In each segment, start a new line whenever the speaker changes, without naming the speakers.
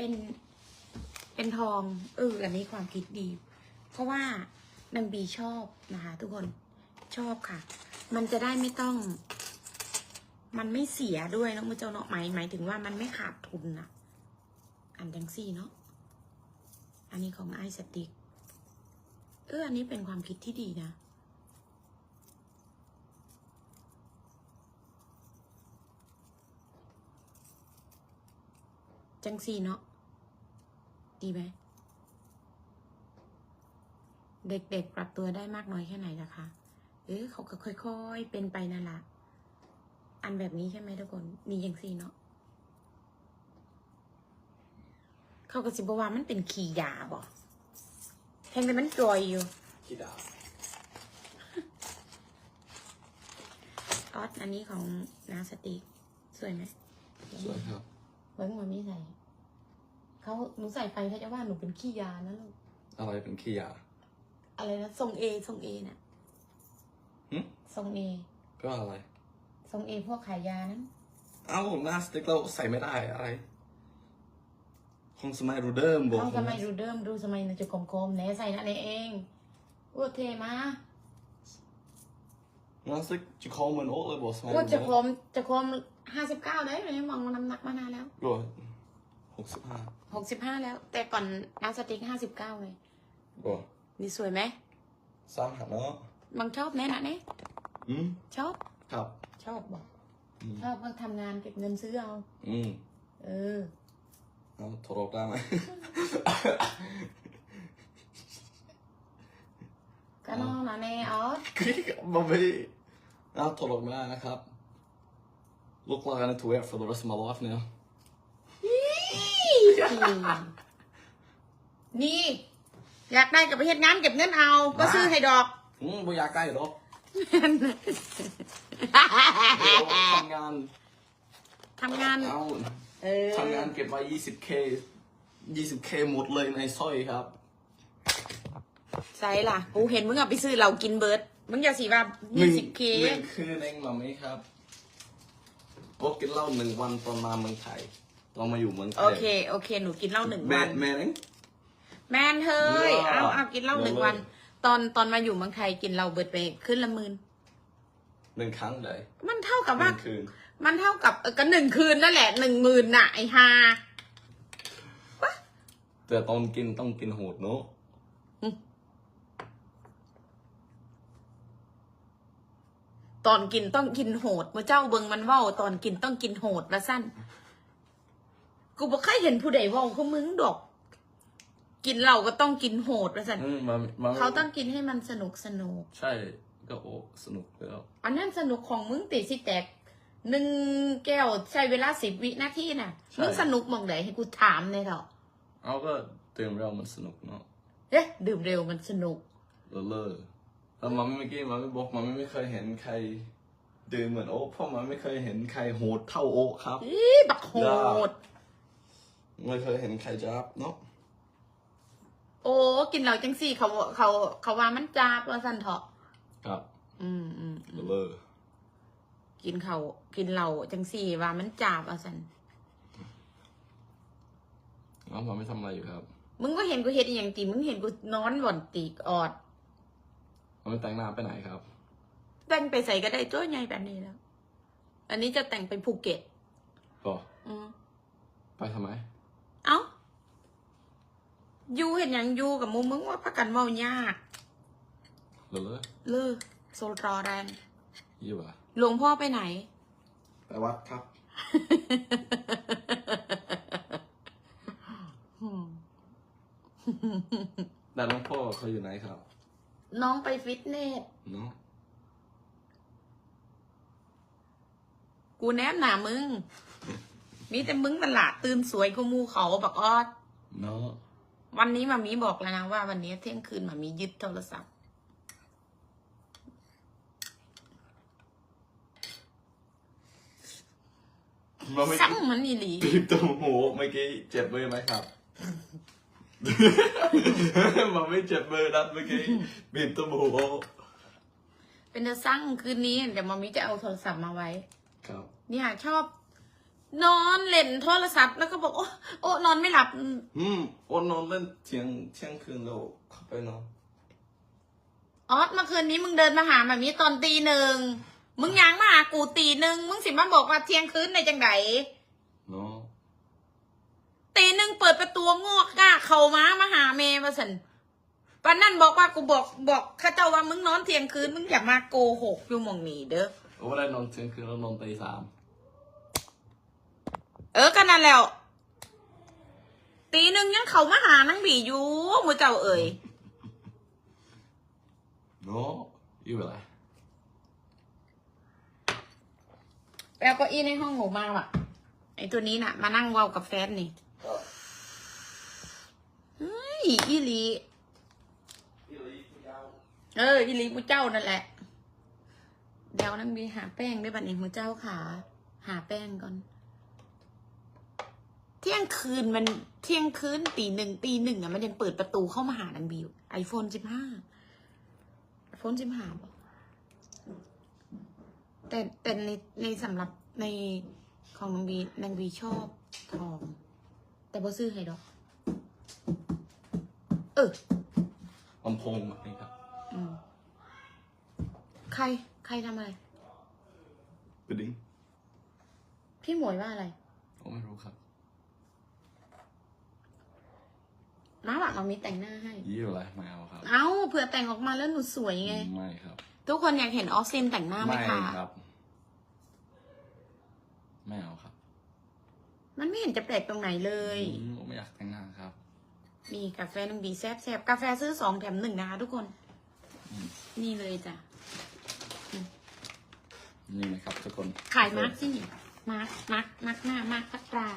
เป็นเป็นทองเอออันนี้ความคิดดี เพราะว่านางบีชอบนะคะ ทุกคนชอบค่ะ มันจะได้ไม่ต้อง มันไม่เสียด้วยเนอะมือเจ้าเนาะหมายหมายถึงว่ามันไม่ขาดทุนอะอันจังซี่เนาะอันนี้ของไอสติกเอออันนี้เป็นความคิดที่ดีนะจังซี่เนาะ ดีไหม เด็กๆปรับตัวได้มากน้อยแค่ไหนล่ะคะ เออเขาก็ค่อยๆเป็นไปนั่นละอันแบบนี้ใช่ไหมทุกคนนี่ยังซี่เนาะเขาก็สิบว่ามันเป็นขี่ยาบ่แทงแต่มันจอยอยู่
ขี้ดาบ
ออสอันนี้ของนาสติกสวยไหม
สวยครับ
เบิ้งมันไม่ใส่ เขาหนูใส่ไปเขาจะว่าหนูเป็นขี้ยานะลูก
อะไรเป็นขี้ยา
อะไรนะทรงเอทรงเอเนี่ย
หึ
ทรงเอ
ก็อะไร
ทรงเอพวกขายยานั้น
เอ้าหน้าสติ๊กเราใส่ไม่ได้อะไร คงสมัยรูเดิมบอก
เขาสมัยดูเดิมดูสมัยนะจะคมๆแหนใส่นั่นเองอ้วดเทมา
หน้าสติ๊กจะคอมเหมือนโอ๊ตเลยบอกสมัย
อ้วดจะคมจะคมห้าสิบเก้าได้เลยมองน้ำหนักมานานแล้ว
ก็หกสิบห้า
หกสิบห้าแล้ว แต่ก่อนนาสติกห้าสิบเก้าเลย
ก็
นี่สวยไหม
สามหันเนาะ
บางชอบแน่นะเนี่ย
อืม
ชอบ
ครับ
ชอบบอก
อืม
ชอบก็ทำงานเก็บเงินซื้อเอา
อืม
เออ
เอาถอดออกได้ไหม
ก็นอกนะแน่ออส
มันไม่ได้เอาถอดออกไม่ได้นะครับ look like I need to wear it for the rest of my life now
นี่ อยากได้กับไปเฮ็ดงานเก็บเงินเอาก็ซื้อให้ดอก
อืมบ่อยากใกล้หรอกเดี๋ยวทำงาน
ทำงาน
เอา
เออ
ทำงานเก็บไว้ 20k 20k หมดเลยในสร้อยครับ
ใส่ล่ะ กูเห็นมึงเอาไปซื้อเรากินเบิร์ด มึงอย่าสีว่า
หนึ่
ยี่
ง
สิบเค
หนึ่งคืนเองมาไหมครับพวกกินเหล้าหนึ่งวันตอนมาเมืองไทย เรามาอยู่เมืองไทย
โอเค โอเค หนูกินเหล้าหนึ่ง
แม
วัน
นแมนเอง
แมนเฮ้ย
ว้าว
เอาเอากินเหล้าหนึ่งวัน
เลย
ตอนตอนมาอยู่เมืองไทยกินเหล้าเบิร์ดไปขึ้นละหมื่น
หนึ่งครั้งเลย
มันเท่ากับ
ห
ว่า
นึ่งคืน
มันเท่ากับเออก็หนึ่งคืนนั่นแหละหนึ่งหมื่นน่ะไอ้ฮา
แต่ตอนกินต้องกินโหดเนอะ
ตอนกินต้องกินโหดมื่อเจ้าเบิงมันเว่าตอนกินต้องกินโหดละสั้น กูบอกเคยเห็นผู้ใดเว่าเขามึงดอก กินเหล้าก็ต้องกินโหดละสั้น
อืมมันมัน
เขาต้องกินให้มันสนุกสนุก
ใช่ก็โอ้สนุกแล้ว
อันนั้นสนุกของมึงติสิแตกหนึ่งแก้วใช้เวลาสิบวินาทีน่ะมึงสนุกมองไหนให้กูถามเลยเถอะ
เอาก็ตื่นเรามันสนุกเนาะ
เอ๊ะดื่มเร็วมันสนุก
เลอะเลอะแล้วมันเมื่อกี้มันไม่บอกมันไม่เคยเห็นใครดื่มเหมือนโอ๊คเพราะมันไม่เคยเห็นใครโหดเท่าโอ๊คครับ
อีบักโหด
ไม่เคยเห็นใครจับเนาะ
โอ้กินเหล้าจังสี่เขาเขาเขาว่ามันจาบว่าสันเถอะ
ครับ
อืมอืมอื
เล
ม
อะเลอะ
กินเขาวกินเหล้าจังสี่ว่ามันจาบว่าสัน
แล้วมันไม่ทำอะไรอยู่ครับ
มึงก็เห็นกูเห็นอหย่างตีมึงเห็นกูนอนบ่อนตีกอด
มันไม่แต่งหน้าไปไหนครับ
แต่งไปใส่ก็ได้ตัวใหญ่แบบนี้แล้ว อันนี้จะแต่งไปภูเก็ต
ก็
อืม
ไปทำไม
เอ้าอ ยูเห็นอย่างอยูกับมูมึงว่าพักกันเมายาก
เลอะเลอะ
เลิกโซลตรอแรน
ยี่หวะ
หลวงพ่อไปไหน
ไปวัดครับ แต่หลวงพ่อเขาอยู่ไหนครับ
น้องไปฟิตเนส
เนาะ
กูแนบหนามึง มีแต่มึงตลาดตื่นสวยกูมูเขาบักออด
เนาะ
วันนี้มามีบอกแล้วนะว่าวันนี้เที่ยงคืนมามียึดโทรศัพท์
มันไม่
สั่งมันอีหลี
บีบตัวหูเมื่อกี้เจ็บมือไหมครับ มันไม่เจ็บมือนัดเมื่อกี้บีบตัวหู
เป็นจะสั่งคืนนี้ เดี๋ยวมามีจะเอาโทรศัพท์มาไว้
ครับ
เนี่ยชอบ นอนเล่นโทรศัพท์แล้วก็บอก โอ้โอ้นอนไม่หลับ
อืมโอนนอนเล่นเที่ยงเที่ยงคืนแล้วเข้าไปนอน
ออสเมื่อคืนนี้มึงเดินมาหาแบบนี้ตอนตีหนึ่ง มึงยังมาหากูตีหนึ่งมึงสิมาบอกว่าเที่ยงคืนในจังได
เนาะ
ตีหนึ่งเปิดประตูงอกก้าเข้ามามาหาเมย์มาสันปันนั่นบอกว่ากูบอกบอกข้าเจ้าว่ามึงนอนเที่ยงคืนมึงอย่ามาโกหกอยู่หมองนี้เด้อ
โอ้ได้นอนเที่ยงคืนแล้วนอนตีสาม
เออกันนั่นแล้ว ตีหนึ่งยังเขามาหานังบีอยู่มือเจ้าเอ่ย
เนาะอยู่อะไร
แปลเก็อีในห้องหนูมาว่ะ ไอตัวนี้น่ะ มานั่งเว้ากับแฟนนี่เฮ้ยอีหลี เอออีหลีมูเจ้านั่นแหละ เดี๋ยวนั่งบีหาแป้งได้บัดนี้มูเจ้าขา หาแป้งก่อน เที่ยงคืนมันเที่ยงคืนตีหนึ่งตีหนึ่งอะมันยังเปิดประตูเข้ามาหานางบิวไอโฟนสิบห้าไอโฟนสิบห้าบอกแต่แต่ในในสำหรับในของนางบีนางบีชอบทอง แต่บ่ซื้อให้ดอก เออ
ลำโพงแบบนี้ครับ
อืมใครใครทำอะไร
ไปดิ้ง
พี่หมวยว่าอะไร
ผมไม่รู้ครับ
ม้าบอกมามีแต่งหน้าให้
ยี่อะไรไม่เอาครับ
เอ้าเผื่อแต่งออกมาแล้วหนูสวยไง
ไม่ครับ
ทุกคนอยากเห็นออฟซินแต่งหน้าไหม
ไม่
คะ
ครับ ไม่เอาครับ
มันไม่เห็นจะแปลกตรงไหนเลย
อืมผมไม่อยากแต่งหน้าครับ
นี่กาแฟน้องบีแซบแซบกาแฟซื้อสองแถมหนึ่งนะคะทุกคน
อืม
นี่เลยจ้ะ
นี่นะครับทุกคน
ขายมาร์กสินี่ มาร์กมาร์กมาร์กหน้ามาร์กพักตรา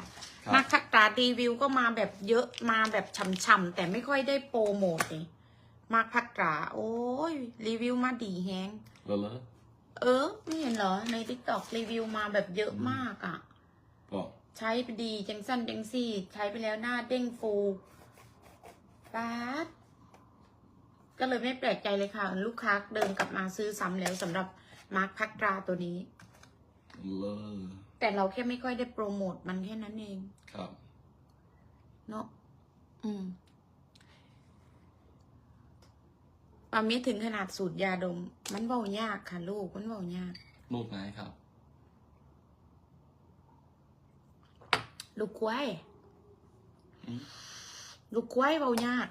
ครับ
มาร์กพักตรารีวิวก็มาแบบเยอะมาแบบช่ำๆแต่ไม่ค่อยได้โปรโมทเลยมาร์กพักตราโอ้ยรีวิวมาดีแฮง
เลอะเลอะ
เออไม่เห็นเหรอ ในทิกตอกรีวิวมาแบบเยอะมากอะ่ะ
บอก
ใช้ไปดีจังสั้นจังซี่ ใช้ไปแล้วหน้าเด้งฟูป๊าดก็เลยไม่แปลกใจเลยค่ะ ลูกค้าเดินกลับมาซื้อซ้ำแล้วสำหรับมาร์คพักตราตัวนี้
เลอะ
แต่เราแค่ไม่ค่อยได้โปรโมทมันแค่นั้นเอง
ครับ
เนาะอืมปามิถึงขนาดสูตรยาดม มันเบายากค่ะ ลูก มันเบายาก
ลูกไหนครับ
ลูกควาย
อืม
ลูกควายเบายาก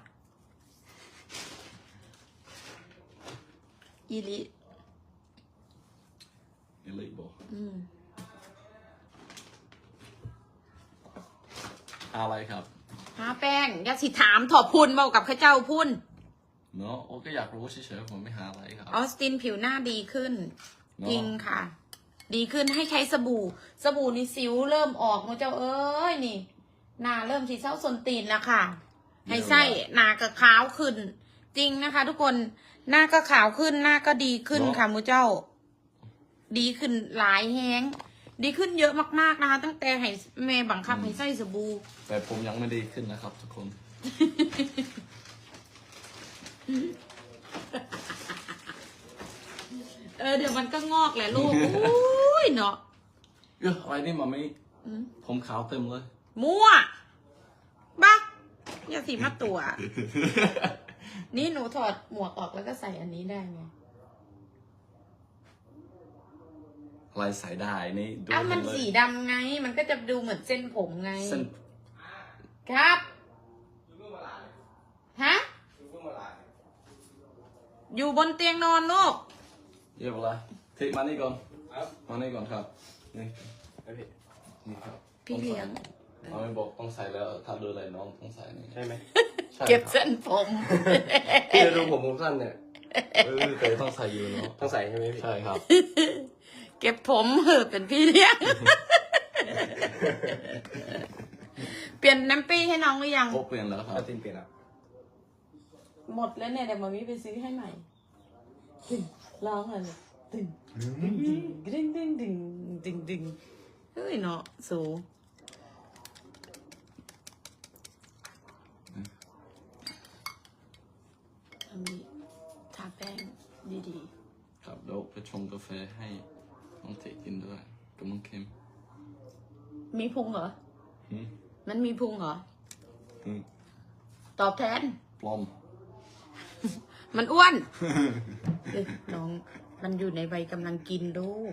อีลิ
เอลิบอก
อืม
อะไรครับ
หาแป้งอย่าสิถามถอพุนเบากับข้าเจ้าพุ่น
เนาะโอ้ก็อยากรู้เฉยๆผมไม่หาอะไรครับ
ออสตินผิวหน้าดีขึ้น
เนาะ
จริงค่ะ ดีขึ้นให้ใช้สบู่ สบู่นี่สิวเริ่มออกมูเจ้าเอ้ยนี่หน้าเริ่มสีเศร้าสนตีนแล้วค่ะ ให้ไส้หน้าก็ขาวขึ้น จริงนะคะ ทุกคนหน้าก็ขาวขึ้นหน้าก็ดีขึ้นค่ะมูเจ้า ดีขึ้นหลายแฮง ดีขึ้นเยอะมากๆนะคะ ตั้งแต่ให้แม่บังคับให้ใส่สบู่
แต่ผมยังไม่ดีขึ้นนะครับ ทุกคน
เออเดี๋ยวมันก็งอกแหละลูกอุ้ยเนาะ
เอ้ยอะไรนี่มาไม่
อืม
ผมขาวเต็มเลย
มั่ว บักอย่าสีมาตัว นี่หนูถอดหมวกออกแล้วก็ใส่อันนี้ได้ไง
อะไรใส่ได้นี่ดู
อ้าวมัน
เลย
สีดำไง มันก็จะดูเหมือนเส้นผมไง
เส้น
ครับ ฮะ อยู่บนเตียงนอนลูก
เยอะเวลาเทคมานี่ก่อนมานี่ก่อนครับ นี่นี่ครับ
พี่เลี้ยง
เราไม่บอกต้องใส่แล้ว ถ้าดูอะไรน้องต้องใส่นี่
ใช่ไหม
ใช่
เก็บ
ครับ
เส้นผม
พี่จะดูผมผมสั้นเนี่ย
เออแต่ต้องใส่อยู่เนาะ
ต้องใส่ใช่ไหมพี่
ใช่ครับ
เก็บผมเหอะเป็นพี่เลี้ยงเปลี่ยนน้ำปี้ให้น้องหรือยัง
โอ้เปลี่ยนแล้วครับ
เอาตินเปลี่ยนอะ
หมดแล้วเนี่ยเดี๋ยวมามีไปซื้อให้ใหม่ตึงร้องอะไรตึงดึงดึงดึงดึงดึงเฮ้ยเนาะสูอันนี้ทาแป้งดี
ครับเดี๋ยวไปชงกาแฟให้ น้องเทกินด้วยกับน้องเค็ม
ๆมีพุงเหรอ
หืม
มันมีพุงเหรอ
อืม
ตอบแทน
ปลอม
มันอ้วนเอ้ยน้อง มันอยู่ในวัยกำลังกินลูก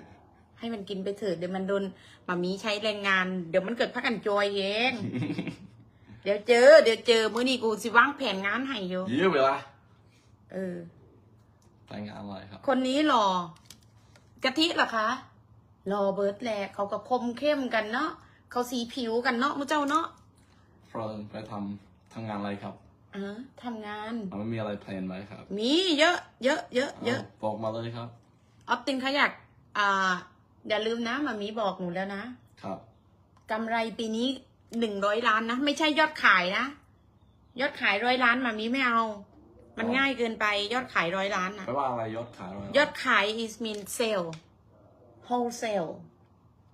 ให้มันกินไปเถิดเดี๋ยวมันโดนหมามีใช้แรงงาน เดี๋ยวมันเกิดพักกันจอยเอง เดี๋ยวเจอ เดี๋ยวเจอมื้อนี้กูสิวางแผนงานให้อยู่
ยื้อเวลา
เออ
ไปงานอะไรครับ
คนนี้หล่อ กะทิเหรอคะหล่อเบิร์ดแหลกเขาก็คมเข้มกันเนาะเขาสีผิวกันเนาะมุเจ้าเนาะ
เฟิร์นไปทำทำงานอะไรครับ
อ่าทำงาน
เราไม่มีอะไรแพลนไว้ครับ
มีเยอะ เยอะเยอะเยอะา
บอกมาเลยครับ
ออฟตินเขาอยากอ่าอย่าลืมนะมามีบอกหนูแล้วนะ
ครับ
กำไรปีนี้หนึ่งร้อยล้านนะ ไม่ใช่ยอดขายนะ ยอดขายร้อยล้านมามีไม่เอา มันง่ายเกินไปยอดขายร้อยล้านนะ
แปลว่าอะไรยอดขายอะไร
ยอดขาย is mean sale wholesale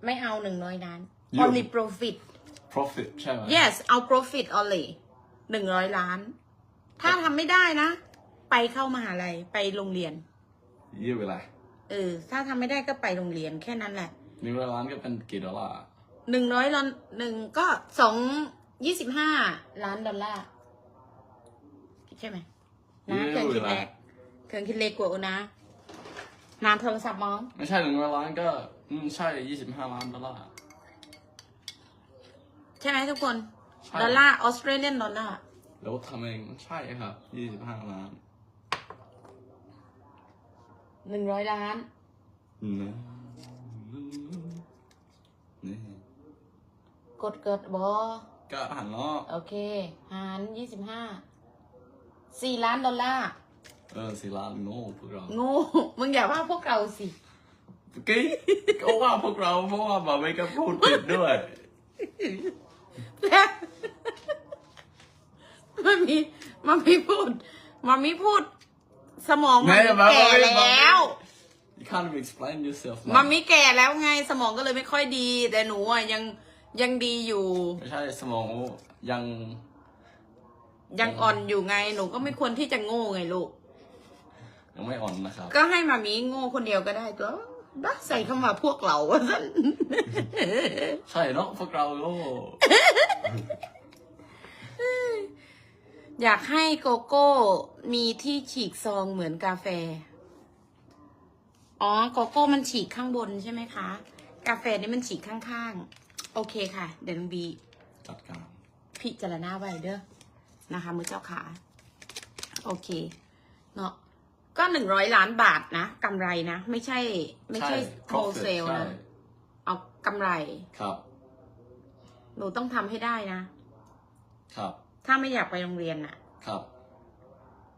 ไม่เอาหนึ่งร้อยล้าน only profit
profit ใช่ไหม
yes เอา profit only หนึ่งร้อยล้าน ถ้าทำไม่ได้นะ ไปเข้ามหาลัยไปโรงเรียน
ยื้อเวลา
เออ ถ้าทำไม่ได้ก็ไปโรงเรียนแค่นั้นแหละ
หนึ่งร้อยล้านก็เป็นกี่ดอลลาร์
หนึ่งร้อยล้านหนึ่งก็สองยี่สิบห้าล้านดอลลาร์ใช่ไหม นะเครื่องคิดเลขเครื่องคิดเลขกว่าโอนะนามโทรศัพท์มอง
ไม่ใช่หนึ่งร้อยล้านก็ อืมใช่ยี่สิบห้าล้านดอลลาร์
ใช่ไหมทุกคน
ใช่
ดอลลาร์ออสเตรเลียนดอลลาร์
แล้วทำเองใช่ครับยี่สิบห้าล้าน
หนึ่งร้อยล้าน
นี่นี่
กดเกิดบอ
ก็หันเนาะ
โอเค หารยี่สิบห้า สี่ล้านดอลลาร์
เออสี่ล้านโง่พวกเรา
งูมึงอย่าว่าพวกเราสิ
เมื่อกี้ก็ว่าพวกเราเพราะว่าบาเวก็พูดผิดด้วย
แล้วมันมีมันมีพูดมันมีพูด สมองมัน
แม่มา
แก่
มามา
แล้ว
You can't even explain yourself
มันมีแก่แล้วไงสมองก็เลยไม่ค่อยดี แต่หนูอะยังยังดีอยู่
ไม่ใช่สมองยัง
ยังอ่อนอยู่ไงหนูก็ไม่ควรที่จะโง่ไงลูก
ยังไม่อ่อนนะครับ
ก็ให้มามีโง่คนเดียวก็ได้ตัวบ้าใส่เข้ามาพวกเราว่าซั่น
ใช่เนาะพวกเราโง่
อยากให้โกโก้มีที่ฉีกซองเหมือนกาแฟ อ๋อโกโก้มันฉีกข้างบนใช่ไหมคะ กาแฟนี่มันฉีกข้างๆ โอเคค่ะ เดี๋ยวน้องบี
จัดการ
พิจารณาไว้เด้อ นะคะ มือเจ้าขาโอเคเนาะก็หนึ่งร้อยล้านบาทนะกำไรนะ ไม่ใช่ ไม่ใช่โฮ
profit
เซล
ใช่
นะเอากำไร
ครับ
หนูต้องทำให้ได้นะ
ครับ
ถ้าไม่อยากไปโรงเรียนน่ะ
ครับ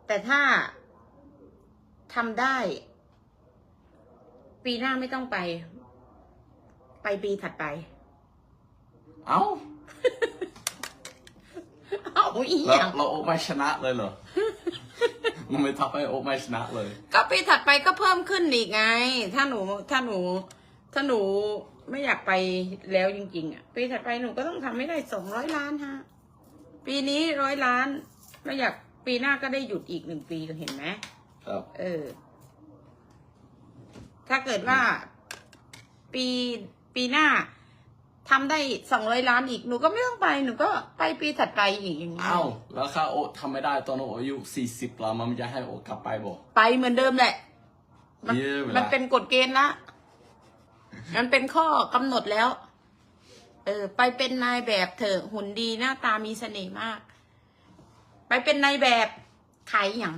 แต่ถ้าทำได้ ปีหน้าไม่ต้องไป ไปปีถัดไป
เอ้า
เอ้าอี
เรา
หยัง
เราโอไม่ชนะเลยเหรอ มันไม่ทำให้โอไม่ชนะเลย
ก็ปีถัดไปก็เพิ่มขึ้นอีกไง ถ้าหนูถ้าหนู ถ้าหนูไม่อยากไปแล้วจริง ๆ อะ ปีถัดไปหนูก็ต้องทำให้ได้สองร้อยล้านฮะ ปีนี้ร้อยล้านไม่อยากปีหน้าก็ได้หยุดอีกหนึ่งปีเห็นไหม
ครับ
เออ ถ้าเกิดว่า ปีปีหน้า ทำได้สองร้อยล้านอีกหนูก็ไม่ต้องไปหนูก็ไปปีถัดไปอีกอย่างนี้ย
เอ้าแล้วถ้าโอทำไม่ได้ตอนโออายุสี่สิบแล้วมันจะให้โอกลับไปบอก
ไปเหมือนเดิมแหละ มัน
เย้เวลามั
มันเป็นกฎเกณฑ์ละมันเป็นข้อกำหนดแล้ว เออ ไปเป็นนายแบบเถอะหุ่นดีหน้าตามีเสน่ห์มาก ไปเป็นนายแบบขายอย่าง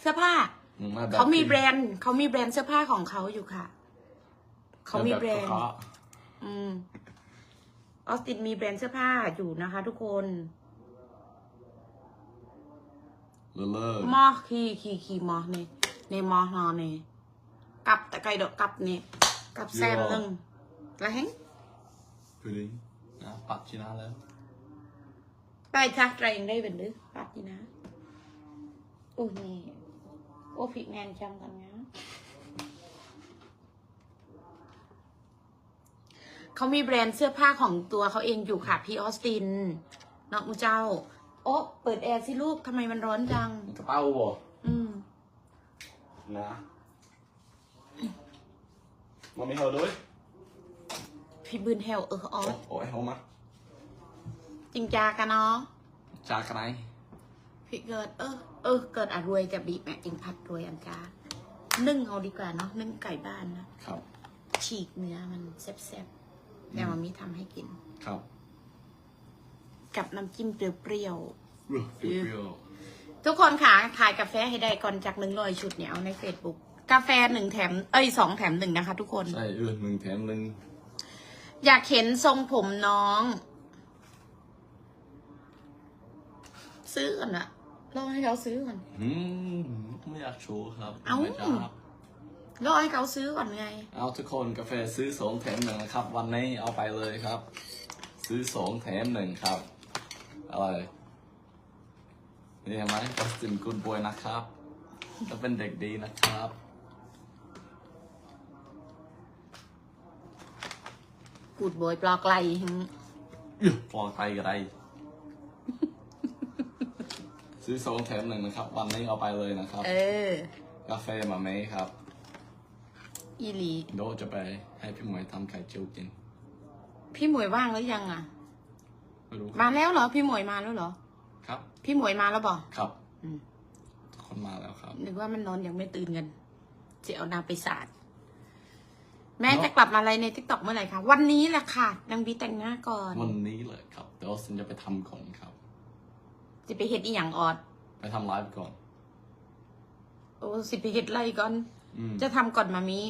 เสื้อผ้า
อืแบบ
เขามีแบรนด์เขามีแบรนด์เสื้อผ้าของเขาอยู่ค่ะ เขามีแบรนด์
เขา
อืม ออสตินมีแบรนด์เสื้อผ้าอยู่นะคะทุกคน
เลอะเลอะ
มอคีคีคีมอเนี่ยในมอนอเนี่ยกับตะไคร้ดอกกับเนี่ยกับแซมหนึ่งแล้วเฮง
คือดินะปัดชินะแล้ว
ไปทักใจยังได้เป็นหรือปัดนี่นะโอ้นี่โอ้ผิดแมนจังกันนะ เขามีแบรนด์เสื้อผ้าของตัวเขาเองอยู่ค่ะ พี่ออสตินน้องมูเจ้า โอ้เปิดแอร์สิลูกทำไมมันร้อนจัง
กระเป๋าบ่
อืม
นะมันมีเขาด้วย
พี่บืนเฮลเออออส
โอ้ยเขามา
จริงจากันเนาะ
จากไหน
พี่เกิด เออ เออ เกิดอรวยจะบีบแม่จริงพัดรวยอันจ้านึ่งเอาดีกว่าเนาะนึ่งไก่บ้านนะครับ ฉีกเนื้อมันแซ่บๆ แต่มามีทำให้กิน
ครับ
กับน้ำจิ้มเปรี้ยว
เปรี้ยว
ๆทุกคนค่ะขายกาแฟให้ได้ก่อนจากหนึ่งร้อยชุดเนี่ยเอาในเฟซบุ๊กกาแฟหนึ่งแถม เอ้ยสองแถมหนึ่งนะคะ ทุกคน
ๆใช่เออหนึ่งแถมหนึ่ง
อยากเห็นทรงผมน้อง ซื้อก่อนอะรอให้เขาซื้อก่อน
อืมไม่อยากโชว์ครับ
เอ้า
ไม่จ้บ
รอให้เขาซื้อก่อนไง
เอาทุกคนกาแฟซื้อสองแถมหนึ่งนะครับ วันนี้เอาไปเลยครับ ซื้อสองแถมหนึ่งครับอะไรนี่เห็นไหมจัสตินกูดบอยนะครับจะเป็นเด็กดีนะครับ
กูดบอยปลอกไหลหึ
อื้อปลอดภัยกันไร ซื้อสองแถมหนึ่งนะครับ วันนี้เอาไปเลยนะครับ
เออ
กาแฟมาไหมครับ
อีหลี
เดี๋ยวจะไปให้พี่หมวยทำไข่เจียวกิน
พี่หมวยว่างหรือยังอะ
ไม่รู้
มาแล้วเหรอ พี่หมวยมาแล้วเหรอ
ครับ
พี่หมวยมาแล้วบอก
ครับ
อืม
คนมาแล้วครับ
นึกว่ามันนอนยังไม่ตื่นกันจะเอานางไปสาดแม่จะกลับมาอะไรในทิกตอกเมื่อไหร่คะวันนี้แหละค่ะนางบีแต่งหน้าก่อน
วันนี้เลยครับเดี๋ยวฉันจะไปทำก่อนครับ
จะไปเฮ็ดอีหยังออด
ไปทำไลฟ์ก่อน
โอ้สิไปเฮ็ดไรก่อน
อืม
จะทำก่อนมามี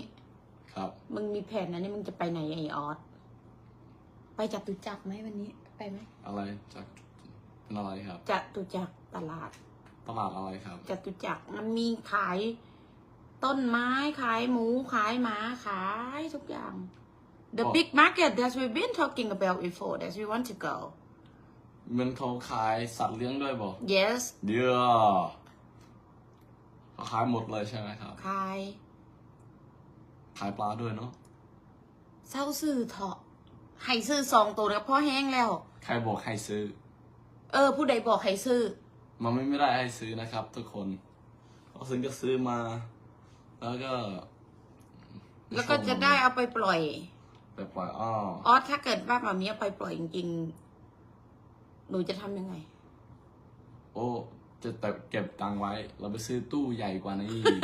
ครับ
มึงมีแผนนะนี่มึงจะไปไหนไอออสไปจัตุจักรไหมวันนี้ ไปไหม
อะไรจากเป็นอะไรครับ
จตุจักรตลาด
ตลาดอะไรครับ
จตุจักรมันมีขายต้นไม้ขายหมูขายหมาขายทุกอย่าง The
อ๋อ
big market that we've been talking about before that we want to go
มันเขาขายสัตว์เลี้ยงด้วยบอก
yes
เดี๋ยวเขาขายหมดเลยใช่ไหมครับ
ขาย
ขายปลาด้วยเนาะ
เศร้าซื้อเถาะให้ซื้อสองตัวแล้วพ่อแห้งแล้ว
ใครบอกให้ซื้อ
เออ ผู้ใดบอกให้ซื้อ
มันไม่ไม่ได้ให้ซื้อนะครับ ทุกคนเขาซื้อก็ซื้อมา แล้วก็
แล้วก็จะได้เอาไปปล่อย
ไปปล่อยอ้อ
ออสถ้าเกิดว่ามามีเอาไปปล่อยจริงๆ หนูจะทำยังไง
โอ้จะแต่เก็บตังค์ไว้ เราไปซื้อตู้ใหญ่กว่านี้อีก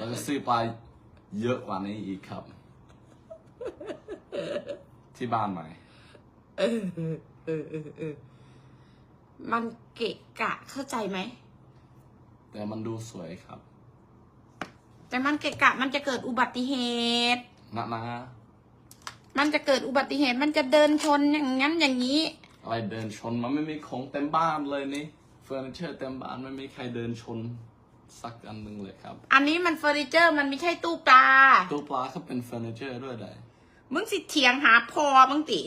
เราจะซื้อปลา เยอะกว่านี้อีกครับ ที่บ้านใหม่
เออเออเออเออมันเกะกะเข้าใจไหม
แต่มันดูสวยครับ
แต่มันเกะกะมันจะเกิดอุบัติเหตุ
นะนะ
มันจะเกิดอุบัติเหตุมันจะเดินชนอย่างนั้นอย่างนี้
อะไรเดินชนมันไม่มีของเต็มบ้านเลยนี่เฟอร์นิเจอร์เต็มบ้านไม่มีใครเดินชน สักอันหนึ่งเลยครับ
อันนี้มันเฟอร์นิเจอร์มันไม่ใช่ตู้ปลา
ตู้ปลาก็เป็นเฟอร์นิเจอร์ด้วยได้
มึงสิเถียงหาพอมึงติ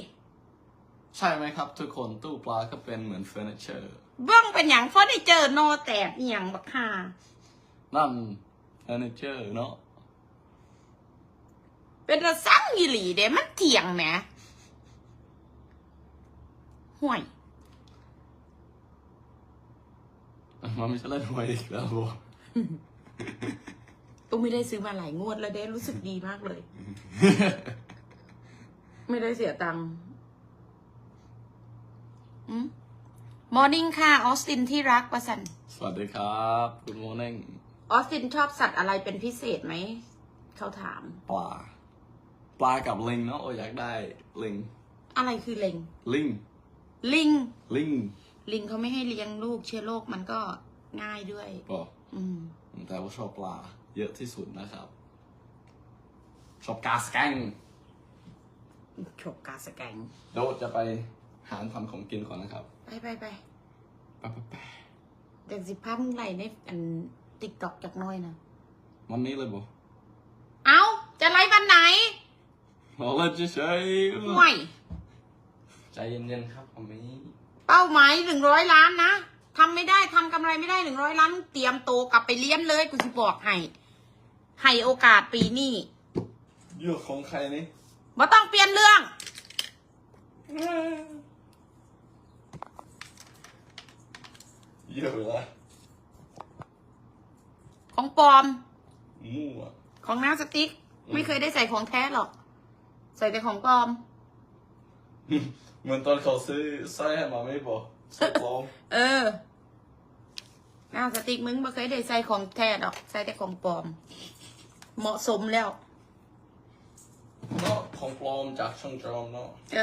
ใช่ไหมครับ ทุกคนตู้ปลาก็เป็นเหมือนเฟอร์นิเจอร์
เบื้องเป็นอย่างเฟอร์นิเจอร์โนแตกอหย่างบักฮา
นั่นเฟอร์นิเจอร์เนาะ
เป็นระสั่งยีหลีเด้มันเถียงแหมห่วย
มันไม่ใช่เล่นหวยอีกแล้วบ
ตู้ไม่ได้ซื้อมาหลายงวดแล้วเด้รู้สึกดีมากเลย ไม่ได้เสียตังค์มอร์นิ่งค่ะ ออสตินที่รักประสัน
สวัสดีครับคุณโมเน่ง
ออสตินชอบสัตว์อะไรเป็นพิเศษไหม เขาถาม
ปลา ปลากับลิงเนาะโอ้อยากได้ลิง
อะไรคือลิง
ลิง
ลิง
ลิง
ลิงเขาไม่ให้เลี้ยงลูกเชื้อโรคมันก็ง่ายด้วย
บอก
อืม
แต่ว่าชอบปลา เยอะที่สุดนะครับ ชอบกาสแกง
ฉกกาสแกง
เดี๋ยวจะไปหาทำของกินก่อนนะครับ
ไปไปไป
ไปไปไป
เด็กสิพันไหลในอันติ๊กตอกจากหน้อยนะ
วันนี้เลยบอก
เอาจะไลฟ์วันไหน
บอกเลยเฉย
ห่วย
ๆใจเย็นๆครับผมนี้
เป้าหมายหนึ่งร้อยล้านนะ ทำไม่ได้ทำกำไรไม่ได้หนึ่งร้อยล้านเตรียมโตวกลับไปเลี้ยนเลยกูจะบอกให้ให้โอกาสปีนี้
เยอะของใครนี่
มาต้องเปลี่ยนเรื่อง
เยอะละ
ของปลอม
มั่ว
ของน้าสติ๊กไม่เคยได้ใส่ของแท้หรอก ใส่แต่ของปลอม
เหมือนตอนเขาซื้อสร้อยให้มาไม่บอกสร้อยปลอม
เออห น้าสติกมึงบ่เคยได้ใส่ของแท้ดอก ใส่แต่ของปลอม เหมาะสมแล้ว
เนาะของปลอมจากช่องจอมเนาะ